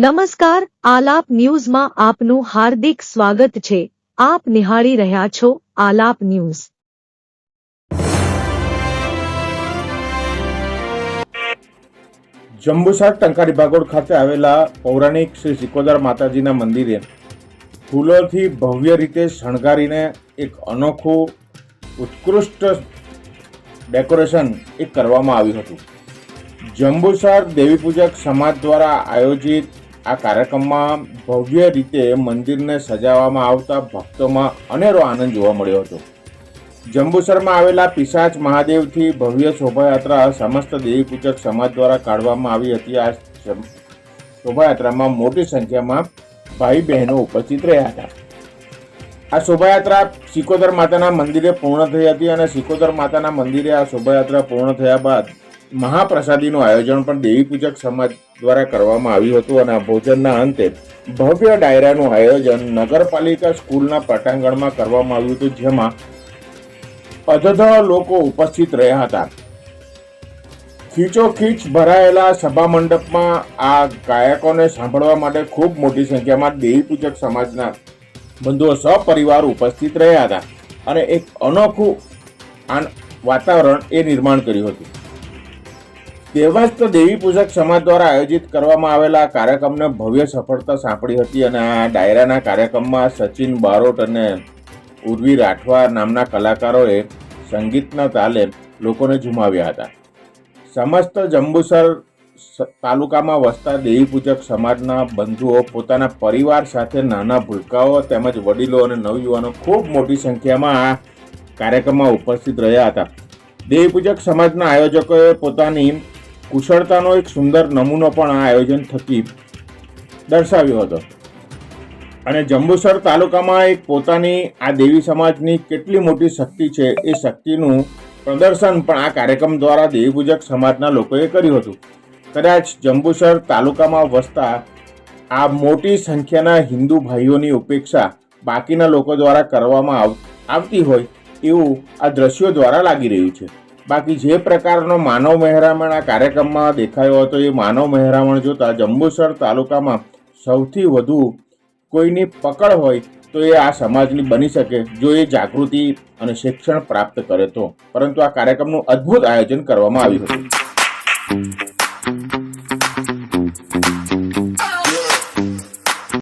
નમસ્કાર, આલાપ ન્યૂઝમાં આપનું હાર્દિક સ્વાગત છે. આપ નિહાળી રહ્યા છો આલાપ ન્યૂઝ. જંબુસર ટંકારી ભાગોળ ખાતે આવેલા પૌરાણિક શ્રી સિકોદર માતાજીના મંદિરે ફૂલોથી ભવ્ય રીતે શણગારીને એક અનોખું, ઉત્કૃષ્ટ ડેકોરેશન એ કરવામાં આવ્યું હતું. જંબુસર દેવી પૂજક સમાજ દ્વારા આયોજિત આ કાર્યક્રમમાં ભવ્ય રીતે મંદિરને સજાવવામાં આવતા ભક્તોમાં અનેરો આનંદ જોવા મળ્યો હતો. જંબુસરમાં આવેલા પિશાચ મહાદેવથી ભવ્ય શોભાયાત્રા સમસ્ત દેવીપૂજક સમાજ દ્વારા કાઢવામાં આવી હતી. આ શોભાયાત્રામાં મોટી સંખ્યામાં ભાઈ બહેનો ઉપસ્થિત રહ્યા હતા. આ શોભાયાત્રા સિકોદર માતાના મંદિરે પૂર્ણ થઈ હતી અને સિકોદર માતાના મંદિરે આ શોભાયાત્રા પૂર્ણ થયા બાદ મહાપ્રસાદીનું આયોજન પણ દેવી પૂજક સમાજ દ્વારા કરવામાં આવ્યું હતું અને આ ભોજનના અંતે ભવ્ય ડાયરાનું આયોજન નગરપાલિકા સ્કૂલના પટાંગણમાં કરવામાં આવ્યું હતું, જેમાં અધધ લોકો ઉપસ્થિત રહ્યા હતા. ખીચોખીચ ભરાયેલા સભા મંડપમાં આ ગાયકોને સાંભળવા માટે ખૂબ મોટી સંખ્યામાં દેવી પૂજક સમાજના બંધુઓ સપરિવાર ઉપસ્થિત રહ્યા હતા અને એક અનોખું વાતાવરણ એ નિર્માણ કર્યું હતું. દેવસ્ત દેવી પૂજક સમાજ દ્વારા આયોજિત કરવામાં આવેલા કાર્યક્રમને ભવ્ય સફળતા સાંપડી હતી અને આ ડાયરાના કાર્યક્રમમાં સચિન બારોટ અને ઉર્વી રાઠવા નામના કલાકારોએ સંગીતના તાલે લોકોને ઝુમાવ્યા હતા. સમસ્ત જંબુસર તાલુકામાં વસતા દેવી પૂજક સમાજના બંધુઓ પોતાના પરિવાર સાથે નાના ભૂલકાઓ તેમજ વડીલો અને નવયુવાનો ખૂબ મોટી સંખ્યામાં આ કાર્યક્રમમાં ઉપસ્થિત રહ્યા હતા. દેવી પૂજક સમાજના આયોજકોએ પોતાની કુશળતાનો એક સુંદર નમૂનો પણ આ આયોજન થકી દર્શાવ્યો હતો. અને જંબુસર તાલુકામાં એક પોતાની આ દેવી સમાજની કેટલી મોટી શક્તિ છે એ શક્તિનું પ્રદર્શન પણ આ કાર્યક્રમ દ્વારા દેવી પૂજક સમાજના લોકોએ કર્યું હતું. કદાચ જંબુસર તાલુકામાં વસતા આ મોટી સંખ્યાના હિન્દુ ભાઈઓની ઉપેક્ષા બાકીના લોકો દ્વારા કરવામાં આવ- આવતી હોય એવું આ દ્રશ્યો દ્વારા લાગી રહ્યું છે. બાકી જે પ્રકારનો માનવ મહેરામણ આ કાર્યક્રમમાં દેખાયો હતો, એ માનવ મહેરામણ જોતા જંબુસર તાલુકામાં સૌથી વધુ કોઈની પકડ હોય તો એ આ સમાજની બની શકે, જો એ જાગૃતિ અને શિક્ષણ પ્રાપ્ત કરે તો. પરંતુ આ કાર્યક્રમનું અદ્ભુત આયોજન કરવામાં આવ્યું હતું.